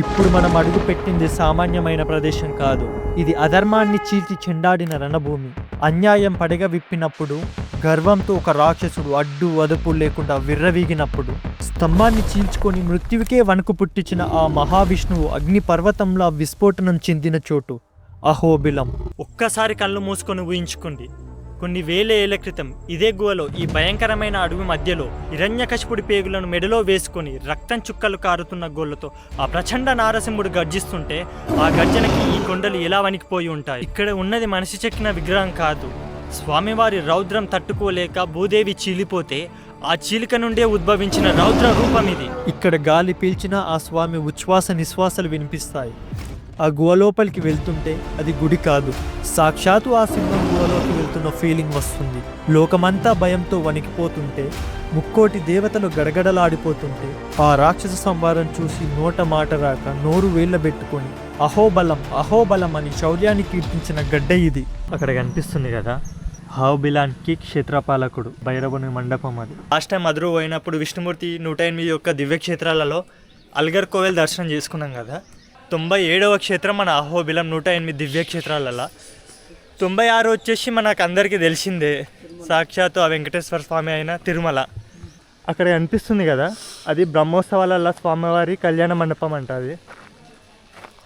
ఇప్పుడు మనం అడుగు పెట్టింది సామాన్యమైన ప్రదేశం కాదు. ఇది అధర్మాన్ని చీల్చి చెండాడిన రణభూమి. అన్యాయం పడగ విప్పినప్పుడు గర్వంతో ఒక రాక్షసుడు అడ్డు అదుపు లేకుండా విర్రవీగినప్పుడు స్తంభాన్ని చీల్చుకొని మృత్యువుకే వణుకు పుట్టించిన ఆ మహావిష్ణువు అగ్ని పర్వతంలా విస్ఫోటనం చెందిన చోటు అహోబిలం. ఒక్కసారి కళ్ళు మూసుకొని ఊహించుకోండి. కొన్ని వేల ఏళ్ళ క్రితం ఇదే గుహలో ఈ భయంకరమైన అడవి మధ్యలో హిరణ్యకశిపుడి పేగులను మెడలో వేసుకొని రక్తం చుక్కలు కారుతున్న గోళ్ళతో ఆ ప్రచండ నారసింహుడు గర్జిస్తుంటే ఆ గర్జనకి ఈ కొండలు ఎలా వణికిపోయి ఉంటాయి? ఇక్కడ ఉన్నది మనిషి చెక్కిన విగ్రహం కాదు. స్వామివారి రౌద్రం తట్టుకోలేక భూదేవి చీలిపోతే ఆ చీలిక నుండే ఉద్భవించిన రౌద్ర రూపం ఇది. ఇక్కడ గాలి పీల్చినా ఆ స్వామి ఉచ్ఛ్వాస నిశ్వాసలు వినిపిస్తాయి. ఆ గుహ లోపలికి వెళ్తుంటే అది గుడి కాదు. సాక్షాత్తు ఆ సింహం గుహలోకి వెళ్తున్న ఫీలింగ్ వస్తుంది. లోకమంతా భయంతో వణికిపోతుంటే ముక్కోటి దేవతలు గడగడలాడిపోతుంటే ఆ రాక్షస సంవారం చూసి నోట మాట రాక నోరు వేళ్ళబెట్టుకొని అహోబలం అహోబలం అని శౌర్యాన్ని కీర్తించిన గడ్డ ఇది. అక్కడ కనిపిస్తుంది కదా హావుబిలాన్కి క్షేత్రపాలకుడు భైరవుని మండపం అది. లాస్ట్ టైం మధురు పోయినప్పుడు విష్ణుమూర్తి నూట ఎనిమిది యొక్క దివ్యక్షేత్రాలలో అల్గర్ కోవెల్ దర్శనం చేసుకున్నాం కదా. తొంభై ఏడవ క్షేత్రం మన అహోబిలం నూట ఎనిమిది దివ్యక్షేత్రాలలో తొంభై ఆరు వచ్చేసి మనకు అందరికీ తెలిసిందే. సాక్షాత్తు ఆ వెంకటేశ్వర స్వామి అయిన తిరుమల. అక్కడ అనిపిస్తుంది కదా అది బ్రహ్మోత్సవాలలో స్వామివారి కళ్యాణ మండపం అంట అది.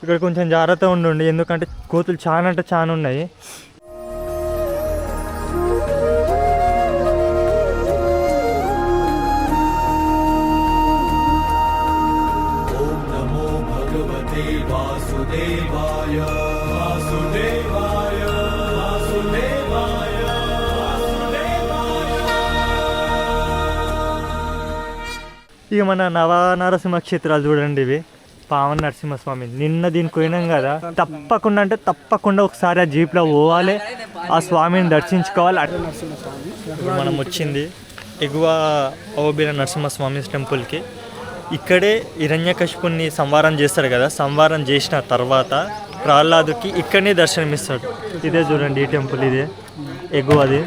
ఇక్కడ కొంచెం జాగ్రత్త ఉండండి ఎందుకంటే కోతులు చాలా అంటే చాలా ఉన్నాయి भगवते वासुदेवाय वासुदेवाय वासुदेवाय ఇక మన నవ నరసింహ క్షేత్రాలు చూడండి ఇవి పావన్ నరసింహస్వామి నిన్న దీనికి పోయినాం కదా తప్పకుండా అంటే తప్పకుండా ఒకసారి ఆ జీప్లో పోవాలి ఆ స్వామిని దర్శించుకోవాలి అట్- ఇప్పుడు మనం వచ్చింది ఎగువ ఓబిల నరసింహస్వామి టెంపుల్కి ఇక్కడే హిరణ్యకశిపుణ్ణి సంవారం చేస్తాడు కదా సంవారం చేసిన తర్వాత ప్రహ్లాదుకి ఇక్కడనే దర్శనమిస్తాడు. ఇదే చూడండి ఈ టెంపుల్ ఇదే. ఎగువది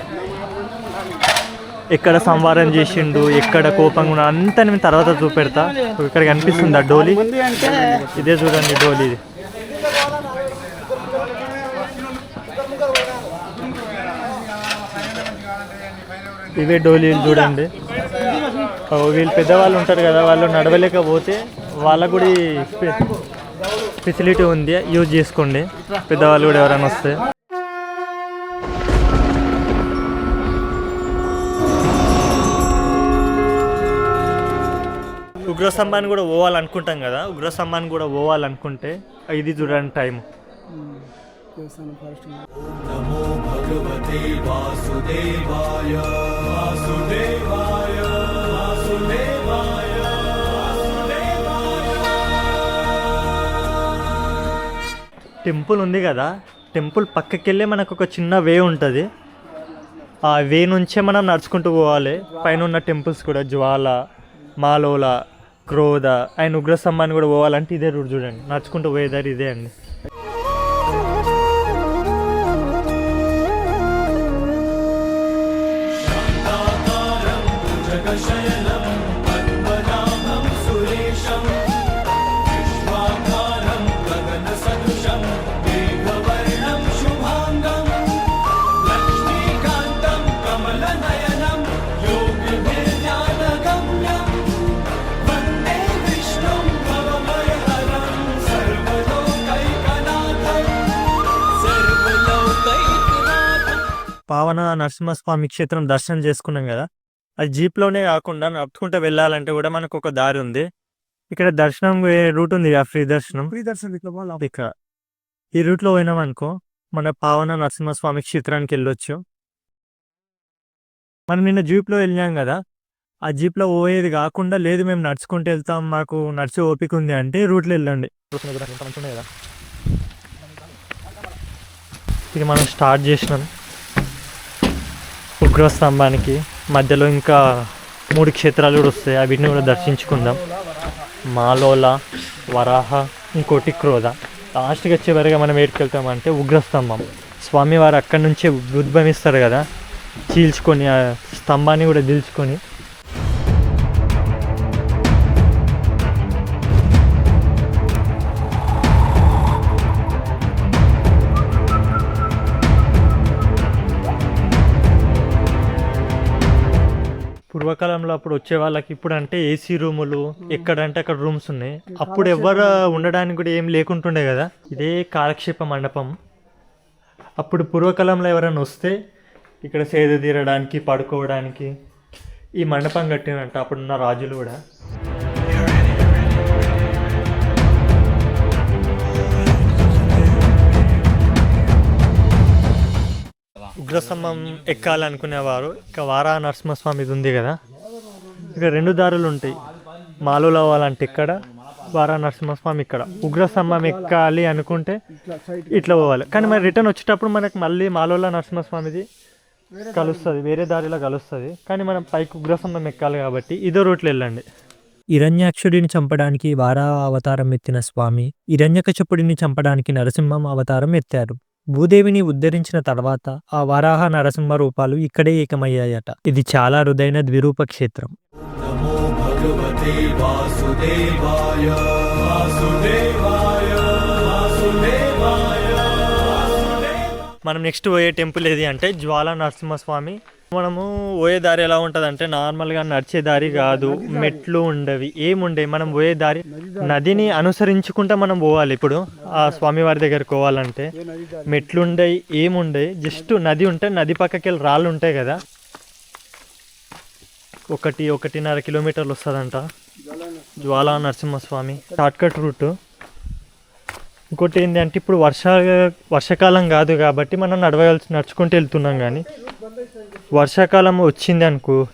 ఎక్కడ సంవారం చేసిండు ఎక్కడ కోపంగా ఉన్నా అంతా నేను తర్వాత చూపెడతా. ఇక్కడ కనిపిస్తుంది ఆ డోలీ. ఇదే చూడండి డోలీ ఇది. ఇవే డోలీలు చూడండి. వీళ్ళు పెద్దవాళ్ళు ఉంటారు కదా వాళ్ళు నడవలేకపోతే వాళ్ళకు కూడా ఫెసిలిటీ ఉంది యూజ్ చేసుకోండి. పెద్దవాళ్ళు కూడా ఎవరైనా వస్తే. ఉగ్రస్తంభాన్ని కూడా పోవాలనుకుంటాం కదా ఉగ్రస్తంభాన్ని కూడా పోవాలనుకుంటే ఇది చూడండి టైం భగవతే వాసుదేవాయ వాసుదేవాయ. టెంపుల్ ఉంది కదా టెంపుల్ పక్కకి వెళ్ళి మనకు ఒక చిన్న వే ఉంటుంది. ఆ వే నుంచే మనం నడుచుకుంటూ పోవాలి. పైన ఉన్న టెంపుల్స్ కూడా జ్వాల మాలోల క్రోధ అండ్ ఉగ్రస్తంభాన్ని కూడా పోవాలంటే ఇదే రూట్ చూడండి. నడుచుకుంటూ పోయేదారి ఇదే అండి. పావన నరసింహస్వామి క్షేత్రం దర్శనం చేసుకున్నాం కదా. అది జీప్లోనే కాకుండా నడుచుకుంటూ వెళ్ళాలంటే కూడా మనకు ఒక దారి ఉంది. ఇక్కడ దర్శనం రూట్ ఉంది? ఫ్రీ దర్శనం? ఫ్రీ దర్శనం ఇక్కడ ఈ రూట్లో పోయినాం అనుకో మన పావన నరసింహస్వామి క్షేత్రానికి వెళ్ళొచ్చు. మనం నిన్న జీప్లో వెళ్ళాం కదా. ఆ జీప్లో పోయేది కాకుండా లేదు మేము నడుచుకుంటూ వెళ్తాం మాకు నడిచే ఓపిక ఉంది అంటే రూట్లో వెళ్ళండి. కదా. ఇది మనం స్టార్ట్ చేసినాం. ఉగ్రస్తంభానికి మధ్యలో ఇంకా మూడు క్షేత్రాలు కూడా వస్తాయి. అవిటిని కూడా దర్శించుకుందాం. మాలోల వరాహ ఇంకోటి క్రోధ. లాస్ట్కి వచ్చే వరకు మనం ఏడుకెళ్తామంటే ఉగ్రస్తంభం. స్వామివారు అక్కడి నుంచే ఉద్భవిస్తారు కదా. చీల్చుకొని ఆ స్తంభాన్ని కూడా దిల్చుకొని పూర్వకాలంలో అప్పుడు వచ్చే వాళ్ళకి ఇప్పుడు అంటే ఏసీ రూములు ఎక్కడంటే అక్కడ రూమ్స్ ఉన్నాయి. అప్పుడు ఎవరు ఉండడానికి కూడా ఏం లేకుంటుండే కదా. ఇదే కాలక్షేప మండపం. అప్పుడు పూర్వకాలంలో ఎవరైనా వస్తే ఇక్కడ సేద తీరడానికి పడుకోవడానికి ఈ మండపం కట్టినంట అప్పుడున్న రాజులు కూడా. రుద్రస్తంభం ఎక్కాలనుకునేవారు. ఇక వారా నరసింహస్వామి ఇది ఉంది కదా. ఇక రెండు దారులు ఉంటాయి. మాలోలో అవ్వాలంటే ఇక్కడ వారా నరసింహస్వామి ఇక్కడ. ఉగ్రస్తంభం ఎక్కాలి అనుకుంటే ఇట్లా పోవాలి. కానీ మరి రిటర్న్ వచ్చేటప్పుడు మనకి మళ్ళీ మాలోల నరసింహస్వామిది కలుస్తుంది. వేరే దారిలో కలుస్తుంది. కానీ మనం పైకి ఉగ్రస్తంభం ఎక్కాలి కాబట్టి ఇదో రూట్లో వెళ్ళండి. ఇరణ్యాక్షుడిని చంపడానికి వారా అవతారం ఎత్తిన స్వామి హిరణ్యకశపుడిని చంపడానికి నరసింహం అవతారం ఎత్తారు. భూదేవిని ఉద్ధరించిన తర్వాత ఆ వరాహ నరసింహ రూపాలు ఇక్కడే ఏకమయ్యాయట. ఇది చాలా అరుదైన ద్విరూప క్షేత్రం. మనం నెక్స్ట్ పోయే టెంపుల్ ఏది అంటే జ్వాల నరసింహస్వామి మనము పోయే దారి ఎలా ఉంటుంది అంటే నార్మల్గా నడిచే దారి కాదు మెట్లు ఉండవి ఏముండే మనం పోయే దారి నదిని అనుసరించుకుంటా మనం పోవాలి. ఇప్పుడు ఆ స్వామివారి దగ్గరికి పోవాలంటే మెట్లు ఉండయి ఏముండే జస్ట్ నది ఉంటే నది పక్కకి వెళ్ళి రాళ్ళు ఉంటాయి కదా. ఒకటి ఒకటిన్నర కిలోమీటర్లు వస్తుందంట. Jwala Narasimhaswamy shortcut route. ఇంకోటి ఏంటి అంటే ఇప్పుడు వర్ష వర్షాకాలం కాదు కాబట్టి మనం నడవగలిసి నడుచుకుంటూ వెళ్తున్నాం కానీ వర్షాకాలం వచ్చింది అనుకో.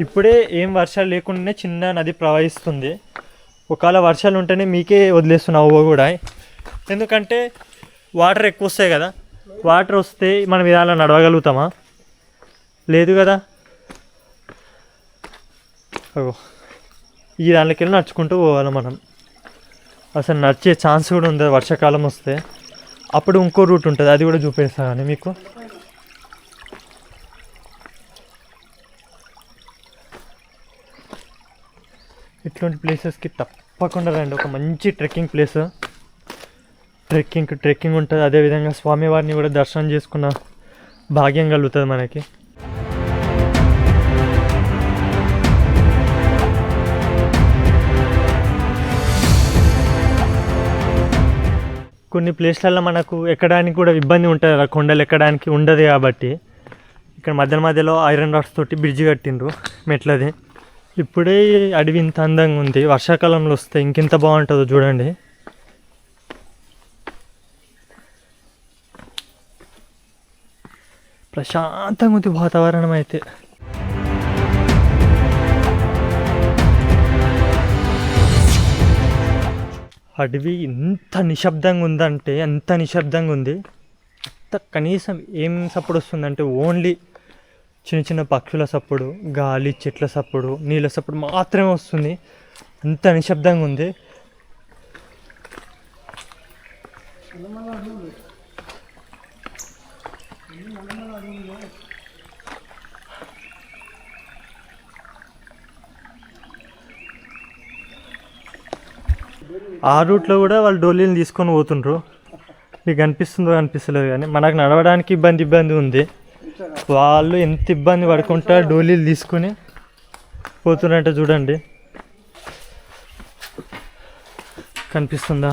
ఇప్పుడే ఏం వర్షాలు లేకుండానే చిన్న నది ప్రవహిస్తుంది. ఒకవేళ వర్షాలు ఉంటేనే మీకే వదిలేస్తున్నావు కూడా. ఎందుకంటే వాటర్ ఎక్కువ వస్తాయి కదా. వాటర్ వస్తే మనం ఇదాల నడవగలుగుతామా? లేదు కదా. ఈ దానిలోకి వెళ్ళి నడుచుకుంటూ పోవాలి మనం. అసలు నడిచే ఛాన్స్ కూడా ఉంది వర్షాకాలం వస్తే. అప్పుడు ఇంకో రూట్ ఉంటుంది. అది కూడా చూపిస్తా కానీ మీకు. ఇట్లాంటి ప్లేసెస్కి తప్పకుండా రండి. ఒక మంచి ట్రెక్కింగ్ ప్లేస్ ట్రెక్కింగ్ ట్రెక్కింగ్ ఉంటుంది. అదేవిధంగా స్వామివారిని కూడా దర్శనం చేసుకున్న భాగ్యం కలుగుతుంది మనకి. కొన్ని ప్లేస్లలో మనకు ఎక్కడానికి కూడా ఇబ్బంది ఉంటుంది కదా. కొండలు ఎక్కడానికి ఉండదు కాబట్టి. ఇక్కడ మధ్య మధ్యలో ఐరన్ రాడ్స్ తోటి బ్రిడ్జ్ కట్టిండ్రు మెట్లది. ఇప్పుడే అడవి ఇంత అందంగా ఉంది. వర్షాకాలంలో వస్తే ఇంకెంత బాగుంటుందో చూడండి. ప్రశాంతంగా ఉంది వాతావరణం అయితే. అడవి ఎంత నిశ్శబ్దంగా ఉందంటే ఎంత నిశ్శబ్దంగా ఉంది. అంత కనీసం ఏం సపోర్ట్ వస్తుందంటే ఓన్లీ చిన్న చిన్న పక్షుల సప్పుడు గాలి చెట్ల సప్పుడు నీళ్ళ సప్పుడు మాత్రమే వస్తుంది. అంత నిశ్శబ్దంగా ఉంది. ఆ రూట్లో కూడా వాళ్ళు డోలీలు తీసుకొని పోతుండ్రు. మీకు అనిపిస్తుందో అనిపిస్తలేదు కానీ మనకు నడవడానికి ఇబ్బంది ఇబ్బంది ఉంది. వాళ్ళు ఎంత ఇబ్బంది పడుకుంటా డోలీలు తీసుకొని పోతున్నారంటే చూడండి. కనిపిస్తుందా?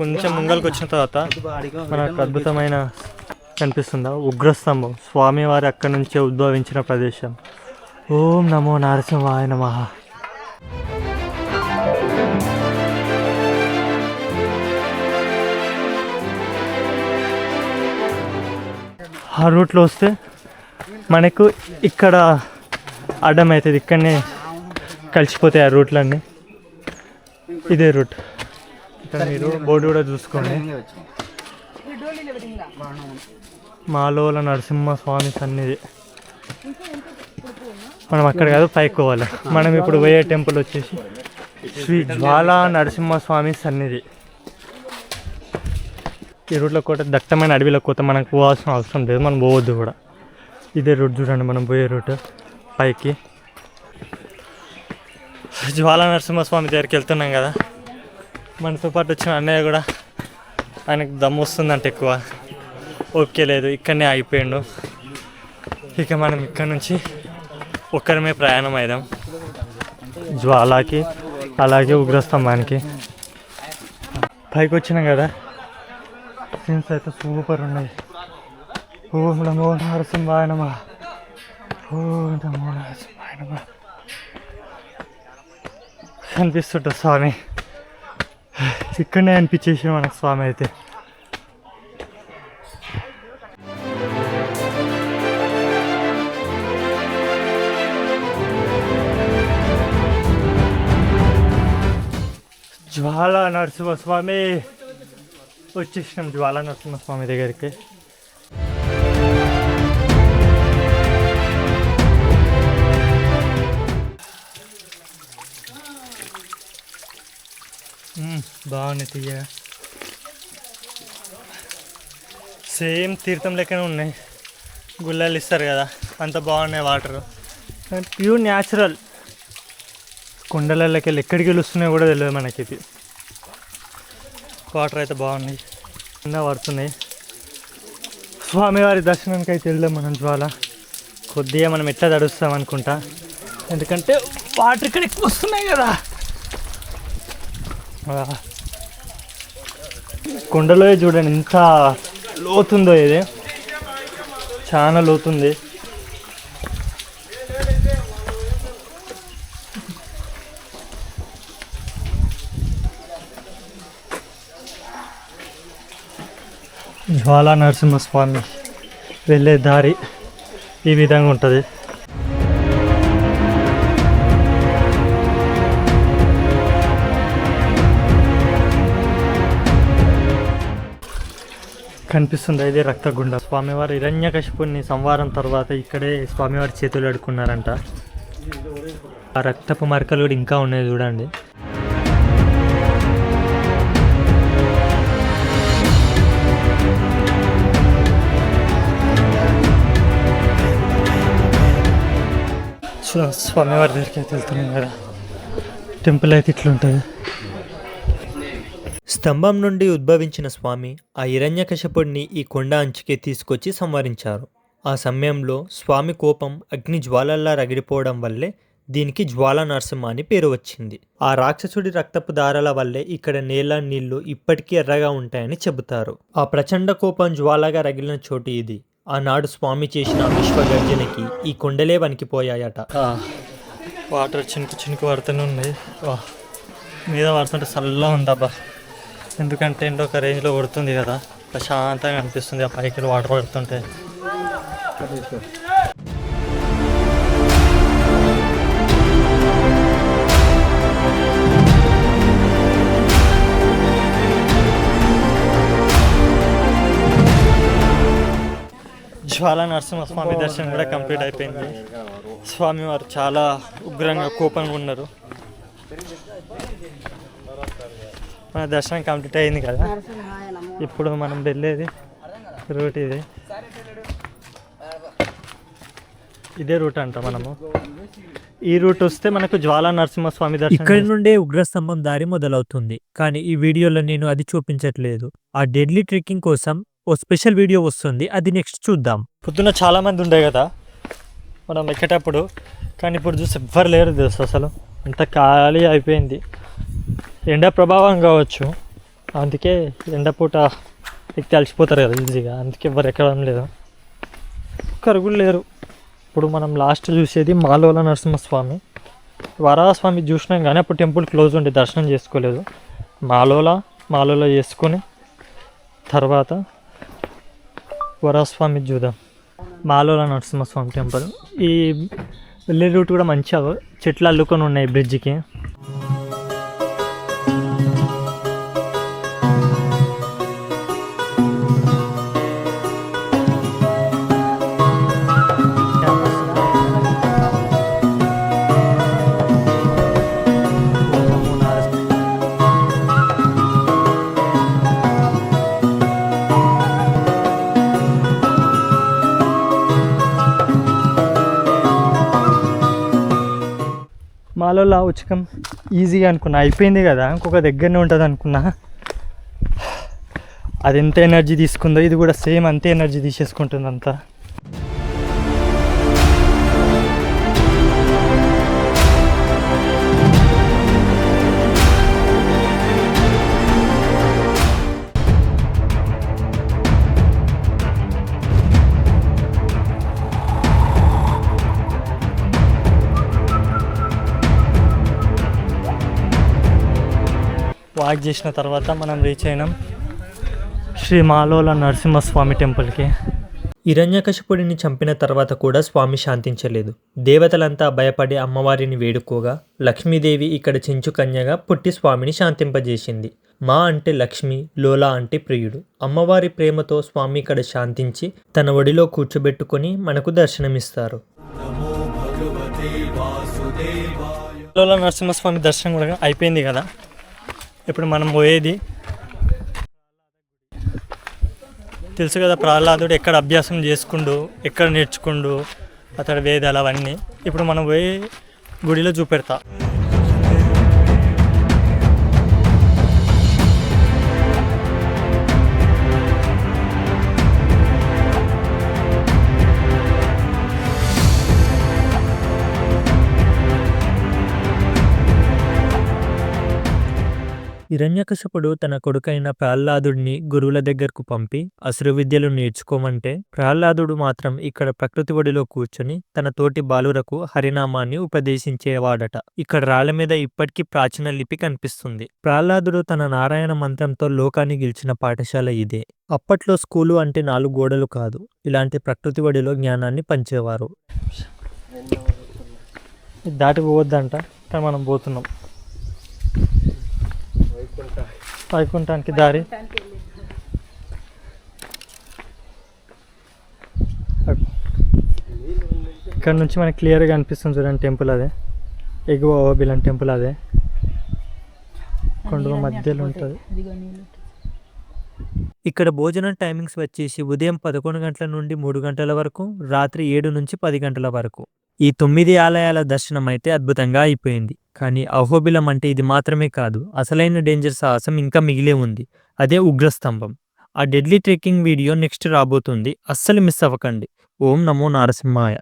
కొంచెం ముంగల్కి వచ్చిన తర్వాత మనకు అద్భుతమైన కనిపిస్తుందా? ఉగ్రస్తంభం. స్వామివారి అక్కడి నుంచే ఉద్భవించిన ప్రదేశం. ఓం నమో నరసింహాయ నమ. ఆ రూట్లో వస్తే మనకు ఇక్కడ అడ్డం అవుతుంది. ఇక్కడనే కలిసిపోతాయి ఆ రూట్లన్నీ. ఇదే రూట్. ఇక్కడ మీరు బోర్డు కూడా చూసుకోండి మాలోల నరసింహ స్వామి సన్నిధి. మనం అక్కడ కాదు పైకి పోవాలి. మనం ఇప్పుడు పోయే టెంపుల్ వచ్చేసి శ్రీ జ్వాలా నరసింహస్వామి సన్నిధి. ఈ రూట్లో కూడా దట్టమైన అడవిలో కోత మనకు పోవాల్సిన అవసరం లేదు మనం పోవద్దు కూడా. ఇదే రూట్ చూడండి మనం పోయే రూట్ పైకి. జ్వాలా నరసింహస్వామి దగ్గరికి వెళ్తున్నాం కదా. మనతో పాటు వచ్చిన అన్నయ్య కూడా ఆయనకు దమ్ము వస్తుందంట ఎక్కువ. ఓకే లేదు ఇక్కడనే ఆగిపోయిండు. ఇక మనం ఇక్కడ నుంచి ఒక్కరమే ప్రయాణం అయిదాం. జ్వాలాకి అలాగే ఉగ్రస్తంభానికి. పైకి వచ్చినాం కదా. సీన్స్ అయితే సూపర్ ఉన్నాయి. ఓం నమో నరసింహాయ నమ. ఓం నమో నరసింహాయ నమ. కనిపిస్తుంటుంది స్వామి. ఇక్కడనే అనిపించేసి మనకు స్వామి అయితే. జ్వాల నరసింహస్వామి వచ్చేసినాం జ్వాల నరసింహస్వామి దగ్గరికి. బాగున్నాయి తీయ. సేమ్ తీర్థం లెక్కనే ఉన్నాయి. గుళ్ళలు ఇస్తారు కదా అంత బాగున్నాయి వాటర్. Pure natural. కొండలకి వెళ్ళి ఎక్కడికి వెళ్ళొస్తున్నాయో కూడా తెలియదు మనకి ఇది. వాటర్ అయితే బాగున్నాయి. కింద పడుతున్నాయి. స్వామివారి దర్శనానికి అయితే వెళ్దాం మనం జ్వాల. కొద్దిగా మనం ఎట్లా తడుస్తాం అనుకుంటా. ఎందుకంటే వాటర్ ఇక్కడ ఎక్కువ వస్తున్నాయి కదా. కొండలో చూడండి ఎంత లోతుందో ఇది. చాలా లోతుంది. జ్వాలా నరసింహస్వామి వెళ్ళే దారి ఈ విధంగా ఉంటుంది. కనిపిస్తుంది. ఇదే రక్తగుండ. స్వామివారి హిరణ్యకశిపుణ్ణి సంవారం తర్వాత ఇక్కడే స్వామివారి చేతులు అడుక్కున్నారంట. ఆ రక్తపు మరకలు కూడా ఇంకా ఉన్నాయి చూడండి స్వామివారి దగ్గరికి అయితే వెళ్తున్నాం కదా. టెంపుల్ అయితే ఇట్లుంటుంది. స్తంభం నుండి ఉద్భవించిన స్వామి ఆ హిరణ్యకశపుడిని ఈ కొండ అంచుకే తీసుకొచ్చి సంవరించారు. ఆ సమయంలో స్వామి కోపం అగ్ని జ్వాలల్లా రగిలిపోవడం వల్లే దీనికి జ్వాల నరసింహ అని పేరు వచ్చింది. ఆ రాక్షసుడి రక్తపు దారాల వల్లే ఇక్కడ నేల నీళ్ళు ఇప్పటికీ ఎర్రగా ఉంటాయని చెబుతారు. ఆ ప్రచండ కోపం జ్వాలగా రగిలిన చోటు ఇది. ఆనాడు స్వామి చేసిన విశ్వగర్జనకి ఈ కొండలే వణికిపోయాయట. వాటర్ చినుకు చినుకు పడుతూనే ఉన్నాయి. మీద పడుతుంటే చల్లగా ఉందబ్బా. ఎందుకంటే ఎండ ఒక రేంజ్లో కొడుతుంది కదా. ప్రశాంతంగా అనిపిస్తుంది ఆ పైకి వాటర్ పడుతుంటే. జ్వాల నరసింహస్వామి దర్శనం కూడా కంప్లీట్ అయిపోయింది. స్వామి వారు చాలా ఉగ్రంగా కోపంగా ఉన్నారు. మన దర్శనం కంప్లీట్ అయింది కదా. ఇప్పుడు మనం వెళ్ళేది రూట్ ఇది. ఇదే రూట్ అంట మనము. ఈ రూట్ వస్తే మనకు జ్వాల నరసింహస్వామి దర్శనం ఇక్కడి నుండే ఉగ్రస్తంభం దారి మొదలవుతుంది. కానీ ఈ వీడియోలో నేను అది చూపించట్లేదు. ఆ డెడ్లీ ట్రెక్కింగ్ కోసం ఓ స్పెషల్ వీడియో వస్తుంది. అది నెక్స్ట్ చూద్దాం. పొద్దున్న చాలా మంది ఉండే కదా. మనం ఎక్కేటప్పుడు. కానీ ఇప్పుడు చూసి ఎవ్వరు లేరు తెలుసు అసలు. అంత ఖాళీ అయిపోయింది. ఎండ ప్రభావం కావచ్చు. అందుకే ఎండపూట ఎక్కి అలసిపోతారు కదా ఈజీగా. అందుకే ఎవ్వరు ఎక్కడం లేదు ఒక్కరు కూడా లేరు. ఇప్పుడు మనం లాస్ట్ చూసేది మాలోల నరసింహస్వామి. వరాహస్వామి చూసినాం కానీ అప్పుడు టెంపుల్ క్లోజ్ ఉండి దర్శనం చేసుకోలేదు. మాలోల మాలోల చేసుకొని తర్వాత వరాస్వామి చూద్దాం. మాలోల నరసింహస్వామి టెంపుల్ ఈ వెళ్ళే రూట్ కూడా మంచిగా చెట్లు అల్లుకొని ఉన్నాయి బ్రిడ్జికి మాలోలా ఉచకం ఈజీగా అనుకున్నా. అయిపోయింది కదా ఇంకొక దగ్గరనే ఉంటుంది అనుకున్నా. అది ఎంత ఎనర్జీ తీసుకుందో ఇది కూడా సేమ్ అంతే ఎనర్జీ తీసేసుకుంటుంది అంతా. వాక్ చేసిన తర్వాత మనం రీచ్ అయినాం శ్రీ మాలోల నరసింహస్వామి టెంపుల్కి. హిరణ్యకశిపుడిని చంపిన తర్వాత కూడా స్వామి శాంతించలేదు. దేవతలంతా భయపడి అమ్మవారిని వేడుకోగా లక్ష్మీదేవి ఇక్కడ చెంచు కన్యగా పుట్టి స్వామిని శాంతింపజేసింది. మా అంటే లక్ష్మి లోలా అంటే ప్రియుడు. అమ్మవారి ప్రేమతో స్వామి ఇక్కడ శాంతించి తన ఒడిలో కూర్చోబెట్టుకొని మనకు దర్శనమిస్తారు. మాలోల నరసింహస్వామి దర్శనం కూడా అయిపోయింది కదా? ఇప్పుడు మనం పోయేది. తెలుసు కదా ప్రహ్లాదుడు ఎక్కడ అభ్యాసం చేసుకుండు ఎక్కడ నేర్చుకుండు అతడి వేదాలు అవన్నీ. ఇప్పుడు మనం పోయి గుడిలో చూపెడతా. హిరణ్యకశపుడు తన కొడుకైన ప్రహ్లాదుడిని గురువుల దగ్గరకు పంపి అసురు విద్యలు నేర్చుకోమంటే ప్రహ్లాదుడు మాత్రం ఇక్కడ ప్రకృతి ఒడిలో కూర్చొని తన తోటి బాలురకు హరినామాన్ని ఉపదేశించేవాడట. ఇక్కడ రాళ్ళ మీద ఇప్పటికీ ప్రాచీన లిపి కనిపిస్తుంది. ప్రహ్లాదుడు తన నారాయణ మంత్రంతో లోకాన్ని గెలిచిన పాఠశాల ఇదే. అప్పట్లో స్కూలు అంటే నాలుగు గోడలు కాదు. ఇలాంటి ప్రకృతి ఒడిలో జ్ఞానాన్ని పంచేవారు. దాటిపోవద్దంట. మనం పోతున్నాం. వైకుంఠానికి దారి. ఇక్కడ నుంచి మనకి క్లియర్గా అనిపిస్తుంది చూడండి టెంపుల్ అదే. ఎగువ ఓబిలన్ టెంపుల్ అదే. కొండల మధ్యలో ఉంటుంది. ఇక్కడ భోజనం టైమింగ్స్ వచ్చేసి ఉదయం పదకొండు గంటల నుండి మూడు గంటల వరకు రాత్రి ఏడు నుంచి పది గంటల వరకు. ఈ తొమ్మిది ఆలయాల దర్శనం అయితే అద్భుతంగా అయిపోయింది. కానీ అహోబిలం అంటే ఇది మాత్రమే కాదు అసలైన డేంజర్ సాహసం ఇంకా మిగిలే ఉంది. అదే ఉగ్రస్తంభం. ఆ డెడ్లీ ట్రెక్కింగ్ వీడియో నెక్స్ట్ రాబోతుంది. అస్సలు మిస్ అవ్వకండి. ఓం నమో నారసింహాయ.